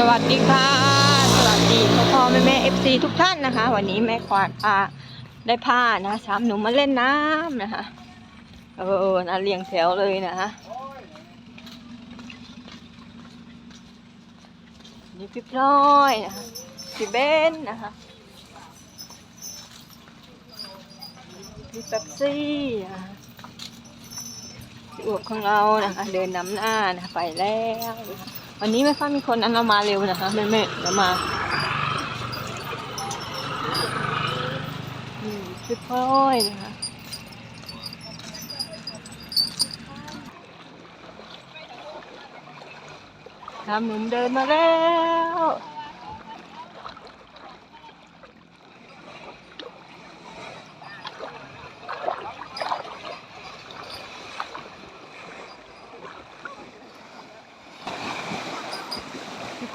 สวัสดีค่ะ สวัสดีพ่อพ่อแม่แม่เอฟซีทุกท่านนะคะ วันนี้แม่ควาดพาได้ผ้านะสามหนุ่มมาเล่นน้ำนะคะเออนะเรียงแถวเลยนะคะนี่พี่พลอยนะคะพี่เบนนะคะพี่เป๊ปซี่นะคะอวบของเรานะคะ เดินนำหน้านะะไปแล้วนะคะ วันนี้ไม่ค่อยมีคนอันเรามาเร็วนะคะแม่แม่เรามาอืมพี่พลอยนะคะทำหนุ่มเดินมาแล้ว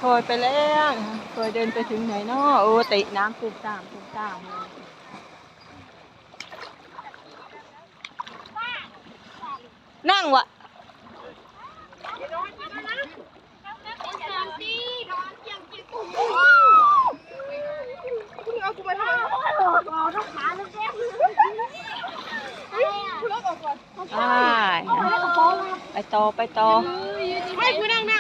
พี่พลอยไปแล้วนะคะพลอยเดินไปถึงไหนเนาะโอ้ติน้ำตุ่มตามตุ่มตามเลยนั่งวะคุณเอากูมาทำไมเอาทั้งขาทั้งแก้มคุณเลิกออกก่อนใช่ไปต่อไปต่อให้คุณนั่ง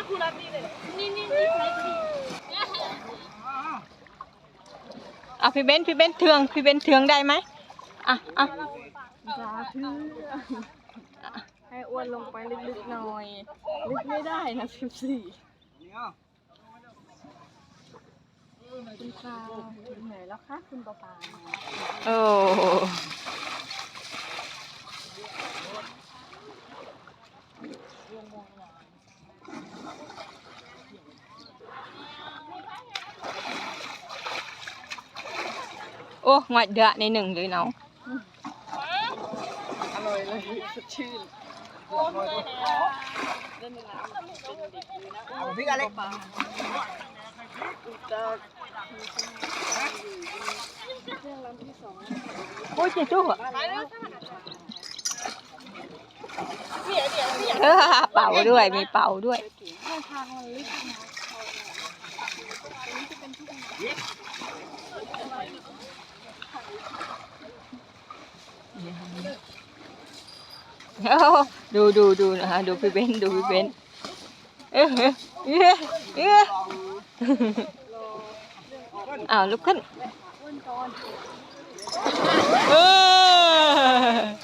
อะพี่เบนซ์พี่เบนซ์เทืองพี่เบนซ์เทืองได้ไหมอะอะสาธุให้อ้วนลงไปลึกๆหน่อยลึกไม่ได้นะสิบสี่คุณปลาถึงไหนแล้วคะคุณปลาปลาโอ้โอ้ง อยเดือในหนึ่งเลยเนาะอร่อยเลยสดชื่นเล่นน้ำเป็นเด็กดีนะพี่อะไรปลาจะเครื่องลำที่สองโอ้ยเจ๊จุ๊กอะไปแล้วเออเป่าด้วยมีเป่าด้วยท่าทางมันลึกนะนี่จะเป็นทุกอย่าง โอ้ ดูดูดูนะคะดูพี่เบนซ์ดูพี่เบนซ์เออเออเออเอออ้าวลุกขึ้นเออ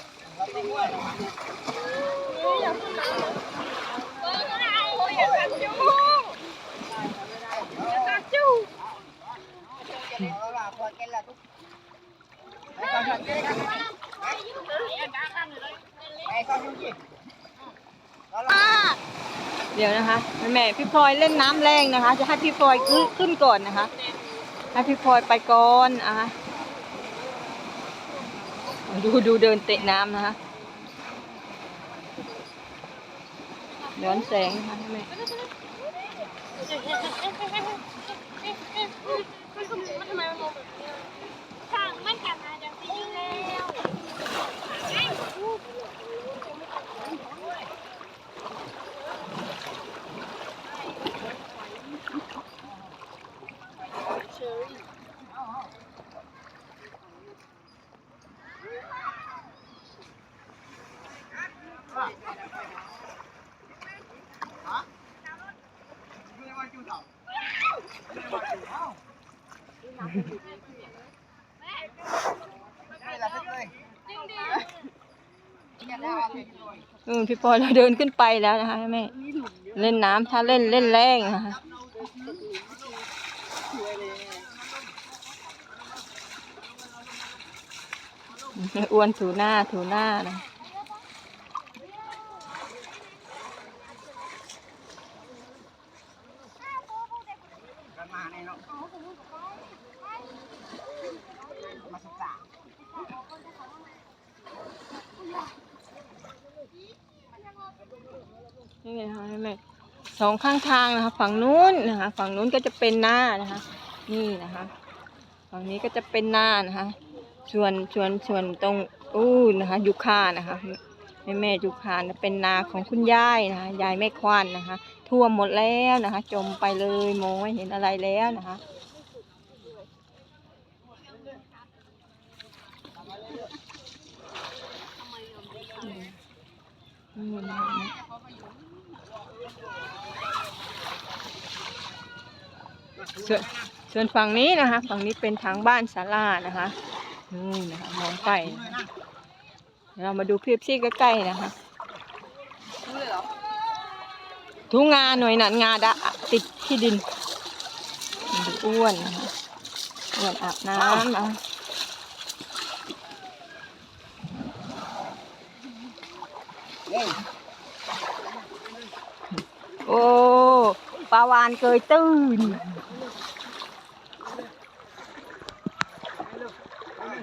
เเดี๋ยวนะคะแม่แม่พี่พลอยเล่นน้ำแรงนะคะ จะให้พี่พลอยขึ้นขึ้นก่อนนะคะ ให้พี่พลอยไปก่อนอะดูดูเดินเตะน้ำนะคะย้อนแสงนะคะแม่ มันทำไมมันมองแบบนี้ช่างมันกลับมาจากที่นี่แล้วเชอรี่ อืมพี่พลอยเราเดินขึ้นไปแล้วนะคะแม่เล่นน้ำถ้าเล่นเล่นแรงนะคะอ้วนถูหน้าถูหน้านะ นี่ไงคะแม่สองข้างทางนะคะ ฝั่งนู้นนะคะ ฝั่งนู้นก็จะเป็นหน้านะคะ นี่นะคะ ฝั่งนี้ก็จะเป็นหน้านะคะ ส่วนส่วนส่วนตรงอู้นะคะยุค่านะคะ แม่จุกหานเป็นนาของคุณยายนะคะยายแม่ควานนะคะ ท่วมหมดแล้วนะคะ จมไปเลยมองไม่เห็นอะไรแล้วนะคะส่วนส่วนฝั่งนี้นะคะ ฝั่งนี้เป็นทางบ้านศาลานะคะนู่นนะคะมองไกลนะ เรามาดูคลิปซี่ใกล้ๆนะคะทุงาหน่วยหนันงาดะติดที่ดินดอ้วนนะคะอ้วนอาบน้ำนะคะโอ้ปลาวานเกยตื้น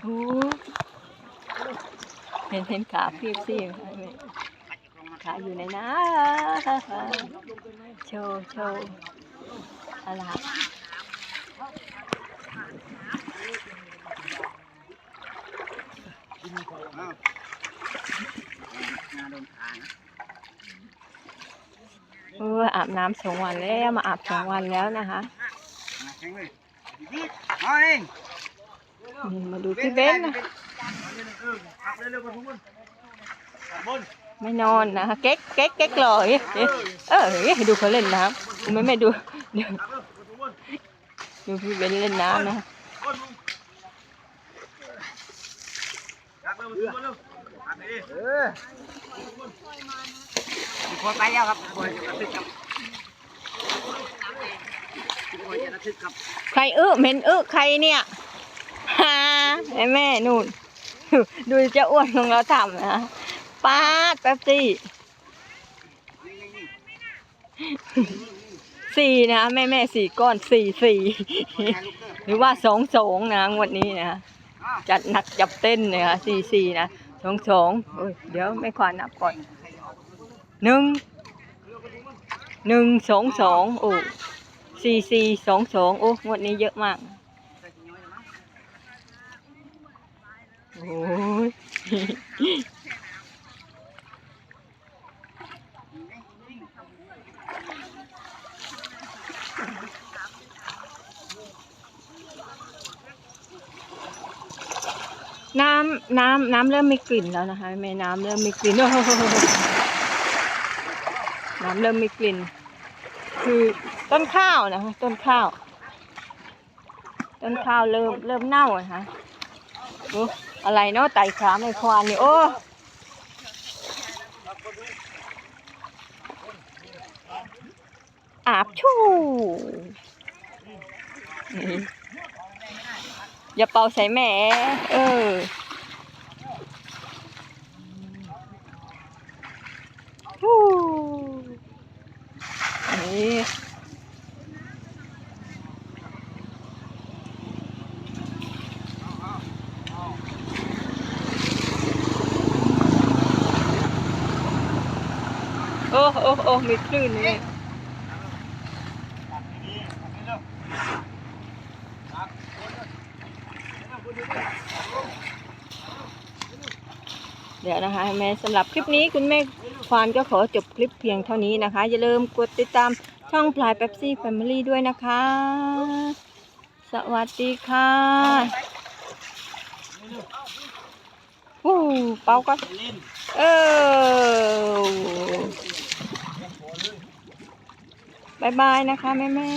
โอ้ ห็นเห็นขาพี่ซี่ขาอยู่ในน้ำโชว์โชว์อะไรเอออาบน้ำสองวันแล้วมาอาบสองวันแล้วนะคะ มาดูพี่เบนนะขับเร็วๆบนนบนไม่นอนนะเก๊กเก๊กเก๊กลอ๊ะเออให้ดูเขาเล่นน้ำไม่ไม่ดูดูเร็วบนทุกคนดูพี่เบนเล่นน้ำนะบนขับเร็วบนทุกคนเร็วขับดีเออพอไปแล้วครับพอจะระทึกครับพอจะระทึกครับ ใครอื้อเหม็นอื้อใครเนี่ย ไอ้แม่นู่น ดูเจ้าอ้วนของเราทำนะป้าดแป๊บซี่สี่นะแม่แม่สี่ก้อนสี่สี่หรือว่าสองสองนะงวดนี้นะจัดหนักจับเต้นเนี่ยค่ะสี่สี่นะสองสองเดี๋ยวไม่ควานนับก่อนหนึ่งหนึ่งสองสองโอ้สี่สี่สองสองโอ้งวดนี้เยอะมาก โอ้ยน้ำน้ำน้ำเริ่มมีกลิ่นแล้วนะคะแม่น้ำเริ่มมีกลิ่นน้ำเริ่มมีกลิ่น คือต้นข้าวนะคะต้นข้าว ต้นข้าวเริ่มเริ่มเน่าอะฮะโอ้ อะไรเนาะไต่ขาไม่ควานนี่โอ้อาบชู่อย่าเป่าใส่แม่ เออฮู้นี่ โอ้โอ้มีคลื่นนี่เดี๋ยวนะคะแม่สำหรับคลิปนี้คุณแม่ควานก็ขอจบคลิปเพียงเท่านี้นะคะ อย่าลืมกดติดตามช่องพลายเป๊ปซี่แฟมิลี่ด้วยนะคะ สวัสดีค่ะวู้เป่าก็เล่นเออ บายบายนะคะแม่แม่